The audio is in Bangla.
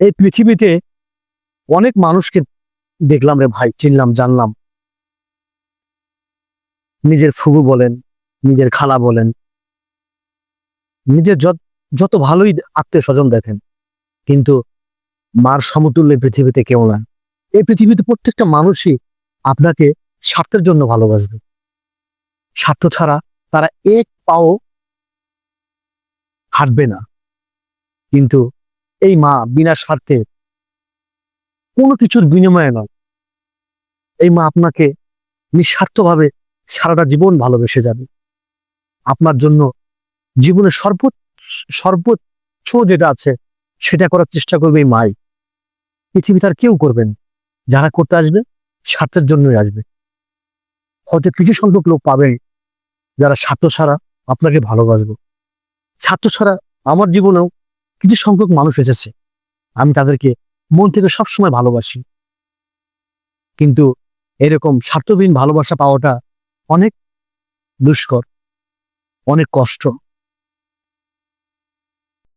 এই পৃথিবীতে অনেক মানুষকে দেখলাম রে ভাই, চিনলাম, জানলাম। নিজের ফুবু বলেন, নিজের খালা বলেন, নিজের যত ভালোই আত্মীয় স্বজন দেখেন, কিন্তু মার সমতুল্য পৃথিবীতে কেউ না। এই পৃথিবীতে প্রত্যেকটা মানুষই আপনাকে স্বার্থের জন্য ভালোবাসবে। স্বার্থ ছাড়া তারা এক পাও হাঁটবে না। কিন্তু এই মা বিনা স্বার্থে কোনো কিছুর বিনিময়ে নয়। এই মা আপনাকে নিঃস্বার্থভাবে সারাটা জীবন ভালোবেসে যাবে। আপনার জন্য জীবনের সর্ব সর্বোচ্চ যেটা আছে, সেটা করার চেষ্টা করবে এই মাই। পৃথিবী তার কেউ করবেন যারা করতে আসবে, স্বার্থের জন্যই আসবে। হয়তো কিছু সংখ্যক লোক পাবেন যারা স্বার্থ ছাড়া আপনাকে ভালোবাসবে। স্বার্থ ছাড়া আমার জীবনেও কিছু সংখ্যক মানুষ এসেছে। আমি তাদেরকে মন থেকে সবসময় ভালোবাসি। কিন্তু এরকম স্বার্থবিহীন ভালোবাসা পাওয়াটা অনেক দুষ্কর, অনেক কষ্ট।